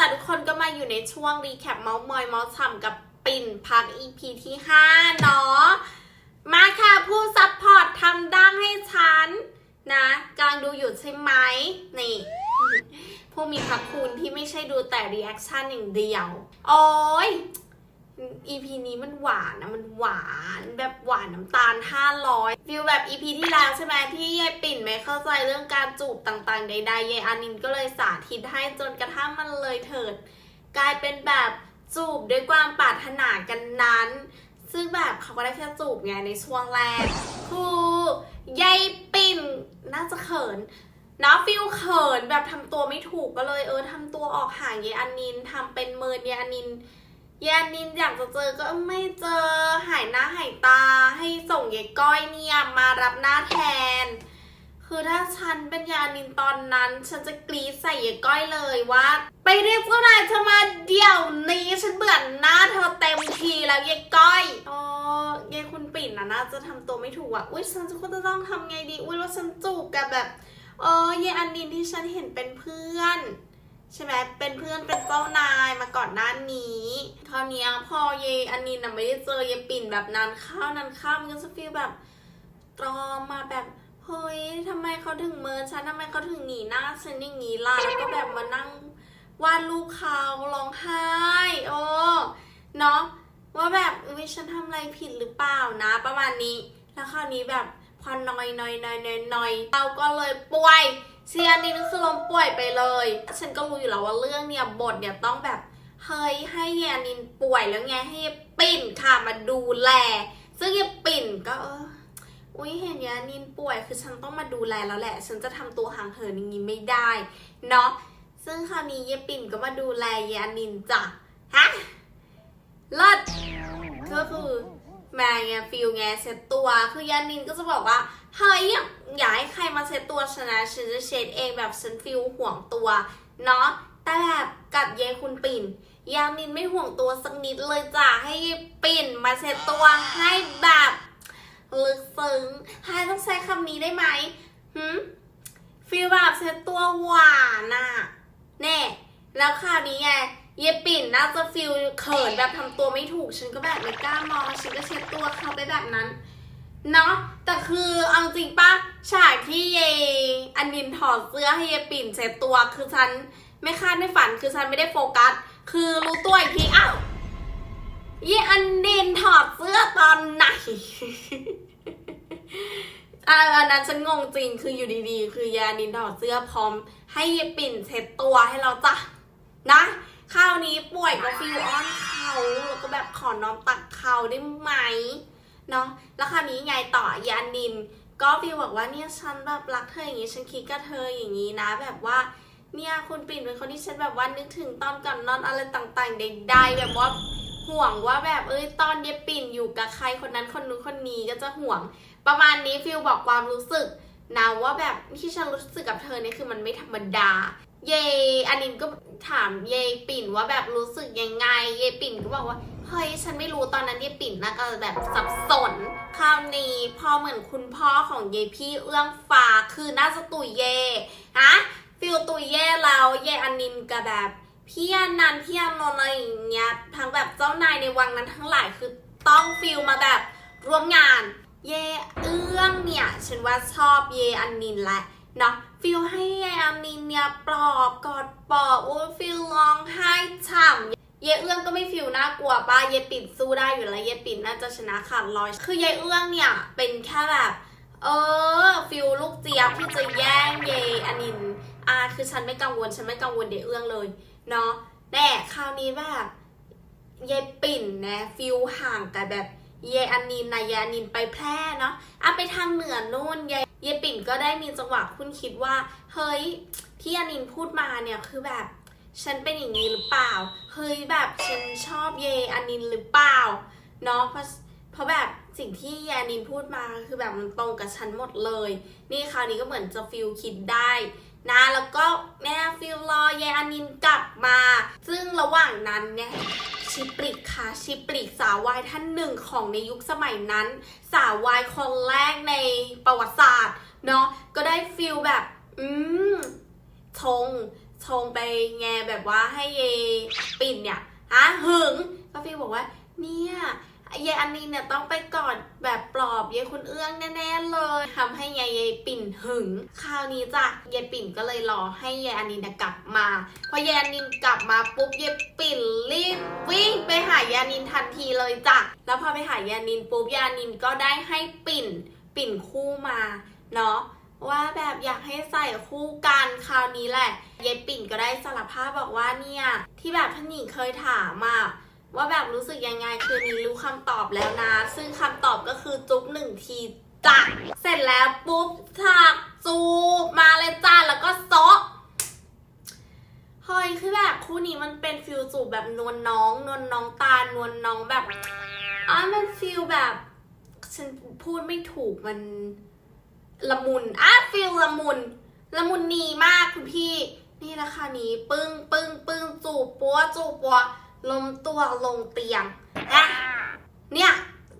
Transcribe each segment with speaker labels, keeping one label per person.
Speaker 1: จ้ะทุกคนก็มาอยู่ในช่วงรีแคปเมาส์มอยเมาส์ฉ่ำกับปิ่นพัก EP ที่ 5 เนาะ มาค่ะผู้ซัพพอร์ตทำดั้งให้ฉัน นะกำลังดูอยู่ใช่ไหม นี่ ผู้มีพระคุณที่ไม่ใช่ดูแต่รีแอคชั่นอย่างเดียว โอ้ย EP นี้มันหวานนะมันหวานแบบหวานน้ำตาล 500ฟิลแบบ EP ที่แล้วใช่ไหมที่ยายปิ่นไม่เข้าใจเรื่องการจูบต่างๆ ใดๆยายอานินก็เลยสาธิตให้จนกระทั่งมันเลยเถิด กลายเป็นแบบจูบด้วยความปรารถนากันนั้น ซึ่งแบบเขาก็ได้แค่จูบไงในช่วงแรกคือยายปิ่นน่าจะเขินนะฟิลเขินแบบทำตัวไม่ถูกก็เลยเออทำตัวออกห่างยายอานินทำเป็นเมินยายอานิน ยานินอยากจะเจอก็ไม่เจอหายหน้าหายตาให้ส่งยายก้อยเนี่ยมารับหน้าแทน คือถ้าฉันเป็นยานินตอนนั้น ฉันจะกรีดใส่ยายก้อยเลยว่า ไปเรียกเจ้านายเธอมาเดี๋ยวนี้ฉันเบื่อหน้าเธอเต็มทีแล้วยายก้อยอ๋อยายคุณปิ่นนะน่าจะทำตัวไม่ถูกอะอุ้ยฉันจะควรจะต้องทำไงดีอุ้ยแล้วฉันจูบกับแบบเออยายอันนินที่ฉันเห็นเป็นเพื่อน ใช่ไหมเป็นเพื่อนเป็นเจ้านายมาก่อนหน้านี้คราวนี้พอเยอันนี้นะไม่ได้เจอเยปิ่นแบบนั้นข้าวนั้นข้าวมันก็จะฟีลแบบตรอมมาแบบเฮ้ยทำไมเขาถึงเมินฉันทำไมเขาถึงหนีหน้าฉันอย่างนี้ล่ะแล้วก็แบบมานั่งวาดรูปเขาร้องไห้โอ้เนาะว่าแบบอุ้ยฉันทำอะไรผิดหรือเปล่านะ ประมาณนี้ แล้วคราวนี้แบบพอนอยนอยนอยนอยนอยเราก็เลยป่วย เชียร์นี่ก็คือลมป่วยไปเลย ฉันก็รู้อยู่แล้วว่าเรื่องเนี่ยบทเนี่ยต้องแบบเฮ้ยให้ยานินป่วยแล้วไงให้ปิ่นค่ะมาดูแล ซึ่งยายปิ่นก็อุ้ยเห็นยานินป่วยคือฉันต้องมาดูแลแล้วแหละ ฉันจะทำตัวห่างเหินอย่างนี้ไม่ได้เนาะซึ่งคราวนี้ยายปิ่นก็มาดูแลยานินจ้ะฮะเลิศก็คือ แม่ไงฟิลไงเซ็ตตัว คือยานินก็จะบอกว่าเฮ้ยอยากอยากให้ใครมาเซ็ตตัวฉันะฉันจะเช็ดเองแบบฉันฟิลห่วงตัวเนาะแต่แบบกับเยายคุณปิ่นยานินไม่ห่วงตัวสักนิดเลยจ้ะให้ปิ่นมาเซ็ตตัวให้แบบลึกซึ้งให้ต้องใช้คำนี้ได้ไหมหืมฟิลแบบเซ็ตตัวหวานน่ะแน่แล้วคราวนี้ไง เยปิ่นน่าจะฟิลเขินแบบทำตัวไม่ถูก ฉันก็แบบไม่กล้ามองฉันก็เช็ดตัวเขาไปแบบนั้นเนาะแต่คือเอาจริงปะฉากที่เยอันนินถอดเสื้อให้เยปิ่นเช็ดตัวคือฉันไม่คาดไม่ฝันคือฉันไม่ได้โฟกัส คือรู้ตัวอีกทีอ้าวเยอันนินถอดเสื้อตอนไหนอ่าอันนั้นฉันงงจริงคืออยู่ดีๆ คือยานินถอดเสื้อพร้อม ให้เยปิ่นเช็ดตัวให้เราจ้ะนะ คราวนี้ป่วยก็ฟิลอ้อนเขาแล้วก็แบบขอน้อนตักเขาได้ไหมเนาะแล้วคราวนี้ไงต่อยานิน ก็ฟิลบอกว่าเนี่ยฉันแบบรักเธออย่างงี้ฉันคิดกับเธออย่างงี้นะ แบบว่าเนี่ยคุณปิ่นเป็นคนที่ฉันแบบว่านึกถึงตอนก่อนนอนอะไรต่างๆใดๆแบบว่าห่วงว่าแบบเอ้ยตอนเยปิ่นอยู่กับใครคนนั้นคนนู้นคนนี้ก็จะห่วง ประมาณนี้ฟิลบอกความรู้สึกนะว่าแบบที่ฉันรู้สึกกับเธอเนี่ยคือมันไม่ธรรมดา เยอันนินก็ถามเยปิ่นว่าแบบรู้สึกยังไง เยปิ่นก็บอกว่าเฮ้ยฉันไม่รู้ตอนนั้นเยปิ่นน่าจะแบบสับสนคราวนี้พอเหมือนคุณพ่อของเยพี่เอื้องฟ้าคือน่าจะตุยเยฮะฟิลตุยเย่แล้วเยอันนินกับแบบพี่อนันพี่อานนท์อะไรอย่างเงี้ยทั้งแบบเจ้านายในวังนั้นทั้งหลายคือต้องฟิลมาแบบร่วมงาน เยเอื้องเนี่ย ฉันว่าชอบเยอันนินแหละ นะฟิลให้ยายอานินเนี่ยปลอบกอดปอบโอ้ฟิลร้องไห้ฉ่ำเยเอื้องก็ไม่ฟิลน่ากลัวป้าเยปิ่นสู้ได้อยู่แล้วเยปิ่นน่าจะชนะขาดลอย คือยายเอื้องเนี่ยเป็นแค่แบบ เออฟิลลูกเจี๊ยบที่จะแย่งเยอานินอ่าคือฉันไม่กังวลฉันไม่กังวลเดเอื้องเลยเนาะแต่คราวนี้แบบเยปิ่นนะฟิลห่างกับแบบ เยอันนินนะเยอันนินไปแพร่เนาะอะไปทางเหนือนู่นเยเยปิ่นก็ได้มีจังหวะคุณคิดว่า เฮ้ยที่อันนินพูดมาเนี่ยคือแบบ ฉันเป็นอย่างนี้หรือเปล่า เฮ้ยแบบฉันชอบเยอันนินหรือเปล่าเนาะเพราะเพราะแบบสิ่งที่ยอันนินพูดมาคือแบบมันตรงกับฉันหมดเลย นี่คราวนี้ก็เหมือนจะฟิลคิดได้นะแล้วก็แม่ฟิลรอเยอันนินกลับมา ซึ่งระหว่างนั้นเนี่ย ชิปริกค่ะ ชิปริกสาววายท่านหนึ่งของในยุคสมัยนั้น สาววายคนแรกในประวัติศาสตร์เนาะก็ได้ฟิลแบบ อืมชงชงไปแงแบบว่าให้เยปิ่นเนี่ยฮะหึงก็ฟิลบอกว่า เนี่ย เยอันนี้เนี่ยต้องไปกอดแบบปลอบเยคุณเอื้องแน่ๆเลยทำให้ยายเยปิ่นหึง คราวนี้จ้ะเยปิ่นก็เลยรอให้ยายอันนี้เนี่ยกลับมาพอยายอันนี้กลับมาปุ๊บเยปิ่นรีบวิ่งไปหายายอันนินทันทีเลยจ้ะแล้วพอไปหายายอันนินปุ๊บยายอันนินก็ได้ให้ปิ่นปิ่นคู่มาเนาะว่าแบบอยากให้ใส่คู่กันคราวนี้แหละยายปิ่นก็ได้สารภาพบอกว่าเนี่ยที่แบบท่านหญิงเคยถามอะ ว่าแบบรู้สึกยังไงคืนนี้รู้คำตอบแล้วนะ ซึ่งคำตอบก็คือจุ๊บหนึ่งทีจ้ะเสร็จแล้วปุ๊บฉากจูบมาเลยจ้าแล้วก็โซะเฮ้ยคือแบบคู่นี้มันเป็นฟิลจูบแบบนวลน้องนวลน้องตานวลน้องแบบอ๋อมันฟิลแบบฉันพูดไม่ถูกมันละมุนอะฟิลละมุนละมุนนีมากคุณพี่ นี่ราคานี้ ปึ้งปึ้งปึ้งจูบปัวจูบปัว ลมตัวลงเตียงอะเนี่ย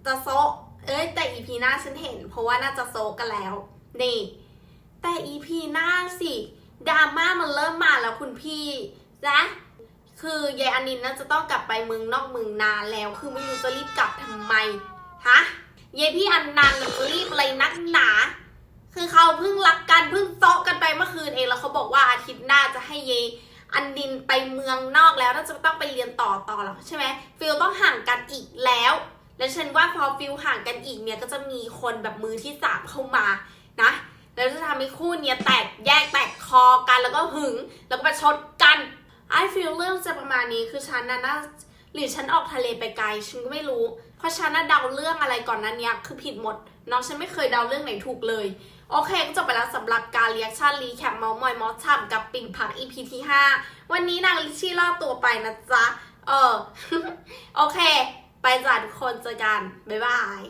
Speaker 1: จะโซเอ้ยแต่อีพีหน้าฉันเห็น เพราะว่าน่าจะโซกันแล้ว นี่ แต่อีพีหน้าสิดราม่ามันเริ่มมาแล้วคุณพี่นะคือยายอนินน่าจะต้องกลับไปเมืองนอกเมืองนานแล้ว คือไม่รู้จะรีบกลับทำไมฮะยายพี่อันนันต์รีบอะไรนักหนา คือเขาเพิ่งรักกันเพิ่งโซะกันไปเมื่อคืนเองแล้วเขาบอกว่าอาทิตย์หน้าจะให้เย อันดินไปเมืองนอกแล้วน่าจะต้องไปเรียนต่อต่อแล้วใช่ไหมฟิลต้องห่างกันอีกแล้ว แล้วฉันว่าพอฟิลห่างกันอีกเนี่ยก็จะมีคนแบบมือที่สามเข้ามานะแล้วจะทำให้คู่เนี้ยแตกแยกแตกคอกันแล้วก็หึงแล้วก็ประชดกันไอฟิลเรื่องจะประมาณนี้คือฉันน่ะน่าหรือฉันออกทะเลไปไกลฉันก็ไม่รู้ เพราะฉันน่ะเดาเรื่องอะไรก่อนนั้นเนี้ยคือผิดหมดน้องฉันไม่เคยเดาเรื่องไหนถูกเลย โอเคก็จบไปแล้วสำหรับการเรียกชั่นรีแคปเมาส์มอยมอสฉ่ำกับปิ่งผัก EP ที่ 5 วันนี้นางลิชชี่รอตัวไปนะจ๊ะ เออ โอเค ไปจ้ะทุกคนเจอกัน บ๊ายบาย